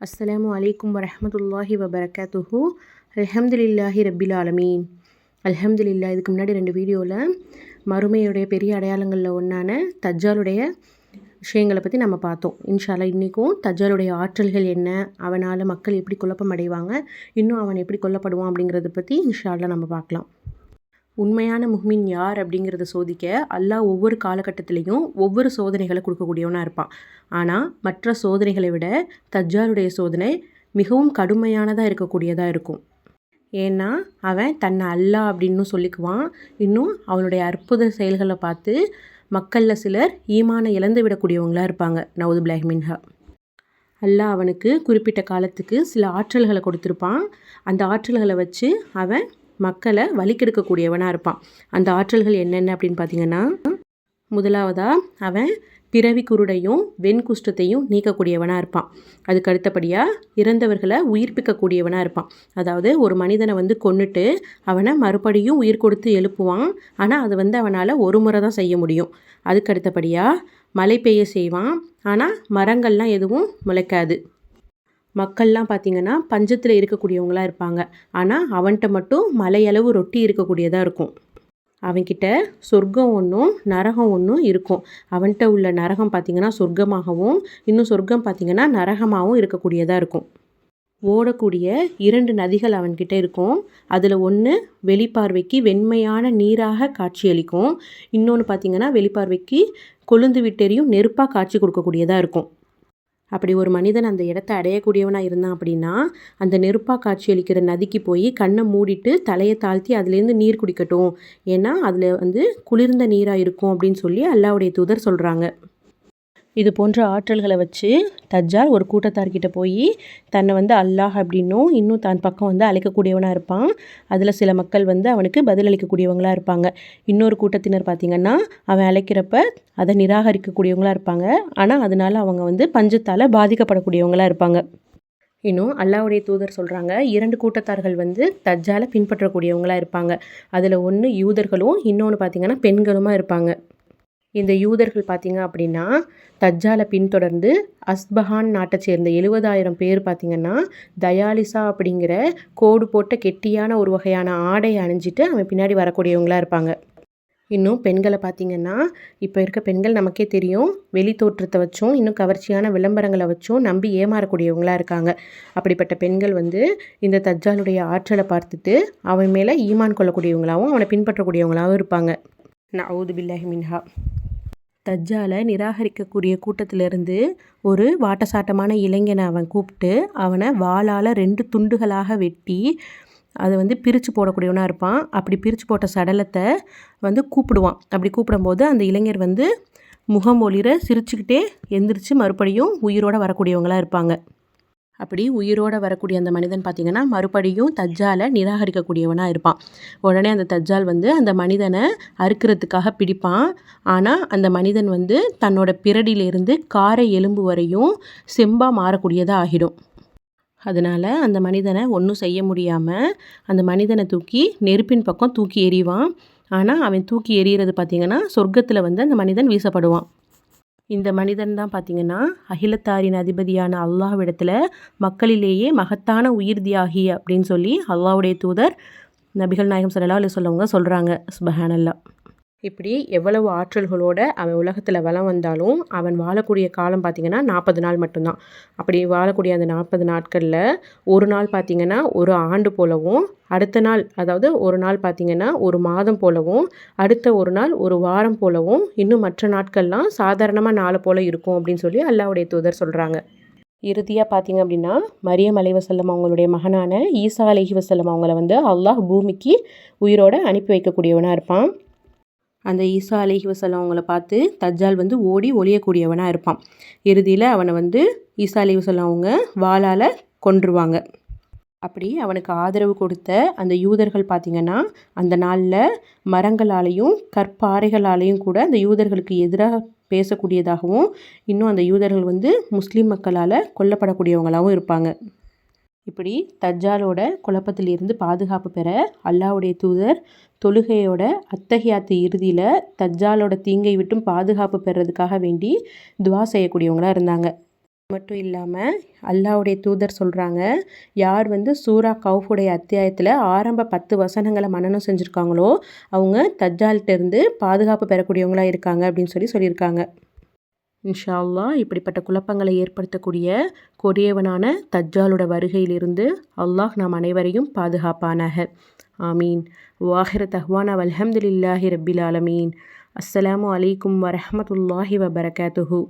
அஸ்ஸலாமு அலைக்கும் வரமத்துல்லாஹி வபரகாத்துஹூ. அலமதுல்லாஹி ரபில் ஆலமீன். அலமதுல்லா இதுக்கு முன்னாடி ரெண்டு வீடியோவில் மறுமையுடைய பெரிய அடையாளங்களில் ஒன்றான தஜ்ஜாலுடைய விஷயங்களை பற்றி நம்ம பார்த்தோம். இன்ஷால்லா இன்றைக்கும் தஜ்ஜாலுடைய ஆற்றல்கள் என்ன? அவனால் மக்கள் எப்படி குழப்பம் அடைவாங்க? இன்னும் அவன் எப்படி கொல்லப்படுவான் அப்படிங்கிறத பற்றி இன்ஷால்லா நம்ம பார்க்கலாம். உண்மையான முஹ்மின் யார் அப்படிங்கிறத சோதிக்க அல்லாஹ் ஒவ்வொரு காலகட்டத்திலையும் ஒவ்வொரு சோதனைகளை கொடுக்கக்கூடியவனாக இருப்பான். ஆனால் மற்ற சோதனைகளை விட தஜ்ஜாருடைய சோதனை மிகவும் கடுமையானதாக இருக்கக்கூடியதாக இருக்கும். ஏன்னா அவன் தன்னை அல்லா அப்படின்னு சொல்லிக்குவான். இன்னும் அவனுடைய அற்புத செயல்களை பார்த்து மக்களில் சிலர் ஈமான இழந்து விடக்கூடியவங்களாக இருப்பாங்க. நவுது பிளாஹ்மின்ஹா அல்லாஹ் அவனுக்கு குறிப்பிட்ட காலத்துக்கு சில ஆற்றல்களை கொடுத்துருப்பான். அந்த ஆற்றல்களை வச்சு அவன் மக்களை வழிக்கெடுக்கக்கூடியவனாக இருப்பான். அந்த ஆற்றல்கள் என்னென்ன அப்படின்னு பார்த்தீங்கன்னா முதலாவதாக அவன் பிறவி குருடையும் வெண்குஷ்டத்தையும் நீக்கக்கூடியவனாக இருப்பான். அதுக்கு அடுத்தபடியாக இறந்தவர்களை உயிர்ப்பிக்கக்கூடியவனாக இருப்பான். அதாவது ஒரு மனிதனை வந்து கொண்டுட்டு அவனை மறுபடியும் உயிர் கொடுத்து எழுப்புவான். ஆனால் அது வந்து அவனால் ஒரு முறை தான் செய்ய முடியும். அதுக்கு அடுத்தபடியாக மழை பெய்ய செய்வான். ஆனால் மரங்கள்லாம் எதுவும் முளைக்காது. மக்கள்லாம் பார்த்திங்கன்னா பஞ்சத்தில் இருக்கக்கூடியவங்களாக இருப்பாங்க. ஆனால் அவன்கிட்ட மட்டும் மலையளவு ரொட்டி இருக்கக்கூடியதாக இருக்கும். அவன்கிட்ட சொர்க்கம் ஒன்றும் நரகம் ஒன்றும் இருக்கும். அவன்கிட்ட உள்ள நரகம் பார்த்திங்கன்னா சொர்க்கமாகவும் இன்னும் சொர்க்கம் பார்த்திங்கன்னா நரகமாகவும் இருக்கக்கூடியதாக இருக்கும். ஓடக்கூடிய இரண்டு நதிகள் அவன்கிட்ட இருக்கும். அதில் ஒன்று வெளிப்பார்வைக்கு வெண்மையான நீராக காட்சியளிக்கும். இன்னொன்று பார்த்திங்கன்னா வெளிப்பார்வைக்கு கொழுந்து விட்டெறியும் நெருப்பாக காட்சி கொடுக்கக்கூடியதாக இருக்கும். அப்படி ஒரு மனிதன் அந்த இடத்த அடையக்கூடியவனாக இருந்தான் அப்படின்னா அந்த நெருப்பாக காட்சியளிக்கிற நதிக்கு போய் கண்ணை மூடிட்டு தலையை தாழ்த்தி அதுலேருந்து நீர் குடிக்கட்டும். ஏன்னா அதில் வந்து குளிர்ந்த நீராக இருக்கும் அப்படின்னு சொல்லி அல்லாவுடைய தூதர் சொல்கிறாங்க இது போன்ற ஆற்றல்களை வச்சு தஜ்ஜால் ஒரு கூட்டத்தார்கிட்ட போய் தன்னை வந்து அல்லாஹ் அப்படின்னும் இன்னும் தன் பக்கம் வந்து அழைக்கக்கூடியவனாக இருப்பான். அதில் சில மக்கள் வந்து அவனுக்கு பதிலளிக்கக்கூடியவங்களாக இருப்பாங்க. இன்னொரு கூட்டத்தினர் பார்த்திங்கன்னா அவன் அழைக்கிறப்ப அதை நிராகரிக்கக்கூடியவங்களாக இருப்பாங்க. ஆனால் அதனால் அவங்க வந்து பஞ்சத்தால் பாதிக்கப்படக்கூடியவங்களாக இருப்பாங்க. இன்னும் அல்லாவுடைய தூதர் சொல்கிறாங்க இரண்டு கூட்டத்தார்கள் வந்து தஜ்ஜாலை பின்பற்றக்கூடியவங்களாக இருப்பாங்க. அதில் ஒன்று யூதர்களும் இன்னொன்று பார்த்திங்கன்னா பெண்களுமாக இருப்பாங்க. இந்த யூதர்கள் பார்த்திங்க அப்படின்னா தஜ்ஜாலை பின்தொடர்ந்து அஸ்பஹான் நாட்டை சேர்ந்த எழுபதாயிரம் பேர் பார்த்திங்கன்னா தயாலிசா அப்படிங்கிற கோடு போட்ட கெட்டியான ஒரு வகையான ஆடையை அணிஞ்சிட்டு அவன் பின்னாடி வரக்கூடியவங்களாக இருப்பாங்க. இன்னும் பெண்களை பார்த்திங்கன்னா இப்போ இருக்க பெண்கள் நமக்கே தெரியும் வெளி தோற்றத்தை வச்சும் இன்னும் கவர்ச்சியான விளம்பரங்களை வச்சும் நம்பி ஏமாறக்கூடியவங்களாக இருக்காங்க. அப்படிப்பட்ட பெண்கள் வந்து இந்த தஜ்ஜாலுடைய ஆற்றலை பார்த்துட்டு அவன் மேலே ஈமான் கொள்ளக்கூடியவங்களாகவும் அவனை பின்பற்றக்கூடியவங்களாகவும் இருப்பாங்க. நவுது பில்லாஹி மின்ஹா. தஜ்ஜாலை நிராகரிக்கக்கூடிய கூட்டத்திலிருந்து ஒரு வாட்டசாட்டமான இளைஞனை அவன் கூப்பிட்டு அவனை வாளால் ரெண்டு துண்டுகளாக வெட்டி அதை வந்து பிரித்து போடக்கூடியவனாக இருப்பான். அப்படி பிரித்து போட்ட சடலத்தை வந்து கூப்பிடுவான். அப்படி கூப்பிடும்போது அந்த இளைஞர் வந்து முகம் ஒளிர சிரிச்சுக்கிட்டே எந்திரிச்சு மறுபடியும் உயிரோடு வரக்கூடியவங்களாக இருப்பாங்க. அப்படி உயிரோடு வரக்கூடிய அந்த மனிதன் பார்த்திங்கன்னா மறுபடியும் தஜ்ஜாலை நிராகரிக்கக்கூடியவனாக இருப்பான். உடனே அந்த தஜ்ஜால் வந்து அந்த மனிதனை அறுக்கிறதுக்காக பிடிப்பான். ஆனால் அந்த மனிதன் வந்து தன்னோட பிறடியிலேருந்து காரை எலும்பு வரையும் செம்பாக மாறக்கூடியதாக ஆகிடும். அதனால் அந்த மனிதனை ஒன்றும் செய்ய முடியாமல் அந்த மனிதனை தூக்கி நெருப்பின் பக்கம் தூக்கி எறிவான். ஆனால் அவன் தூக்கி எறிகிறது பார்த்திங்கன்னா சொர்க்கத்தில் வந்து அந்த மனிதன் வீசப்படுவான். இந்த மனிதன் தான் பார்த்திங்கன்னா அகிலத்தாரின் அதிபதியான அல்லாஹ்விடத்தில் மக்களிலேயே மகத்தான உயிர் தியாகி அப்படின்னு சொல்லி அல்லாவுடைய தூதர் நபிகள் நாயகம் சொல்லலாம் இல்லை சொல்லவங்க சொல்கிறாங்க சுபஹானல்லா. இப்படி எவ்வளவு ஆற்றல்களோடு அவன் உலகத்தில் வளம் வந்தாலும் அவன் வாழக்கூடிய காலம் பார்த்திங்கன்னா நாற்பது நாள் மட்டும்தான். அப்படி வாழக்கூடிய அந்த நாற்பது நாட்களில் ஒரு நாள் பார்த்திங்கன்னா ஒரு ஆண்டு போலவும் அடுத்த நாள் அதாவது ஒரு நாள் பார்த்திங்கன்னா ஒரு மாதம் போலவும் அடுத்த ஒரு நாள் ஒரு வாரம் போலவும் இன்னும் மற்ற நாட்கள்லாம் சாதாரணமாக நாளை போல் இருக்கும் அப்படின்னு சொல்லி அல்லாவுடைய தூதர் சொல்கிறாங்க இறுதியாக பார்த்தீங்க அப்படின்னா மரியம் அலைவசல்லம் அவங்களுடைய மகனான ஈசா அலஹி வசல்லம் அவங்கள வந்து அல்லாஹ் பூமிக்கு உயிரோடு அனுப்பி வைக்கக்கூடியவனாக இருப்பான். அந்த ஈசா அலிஹி வசலம் அவங்கள பார்த்து தஜ்ஜால் வந்து ஓடி ஒழியக்கூடியவனாக இருப்பான். இறுதியில் அவனை வந்து ஈசா அலி வசலம் அவங்க வாளால் கொன்றுவாங்க. அப்படி அவனுக்கு ஆதரவு கொடுத்த அந்த யூதர்கள் பார்த்திங்கன்னா அந்த நாளில் மரங்களாலேயும் கற்பாறைகளாலேயும் கூட அந்த யூதர்களுக்கு எதிராக பேசக்கூடியதாகவும் இன்னும் அந்த யூதர்கள் வந்து முஸ்லீம் மக்களால் கொல்லப்படக்கூடியவங்களாகவும் இருப்பாங்க. இப்படி தஜ்ஜாலோட குழப்பத்திலிருந்து பாதுகாப்பு பெற அல்லாவுடைய தூதர் தொழுகையோட அத்தகையாத்து இறுதியில் தஜ்ஜாலோட தீங்கை விட்டும் பாதுகாப்பு பெறதுக்காக வேண்டி துவா செய்யக்கூடியவங்களாக இருந்தாங்க. மட்டும் இல்லாமல் அல்லாவுடைய தூதர் சொல்கிறாங்க யார் வந்து சூரா கவுஃபுடைய அத்தியாயத்தில் ஆரம்ப பத்து வசனங்களை மனநம் செஞ்சுருக்காங்களோ அவங்க தஜ்ஜால்கிட்டேருந்து பாதுகாப்பு பெறக்கூடியவங்களாக இருக்காங்க அப்படின்னு சொல்லி சொல்லியிருக்காங்க. இன்ஷா இப்படிப்பட்ட குழப்பங்களை ஏற்படுத்தக்கூடிய கொடியவனான தஜ்ஜாலோட வருகையிலிருந்து அல்லாஹ் நாம் அனைவரையும் பாதுகாப்பானாக. ஆமீன். வாஹிர தஹ்வானா அல்ஹம்துலில்லாஹி ரபில் ஆலமீன். அஸ்ஸலாமு அலைக்கும் வரஹமத்துல்லாஹி வபரகாத்துஹூ.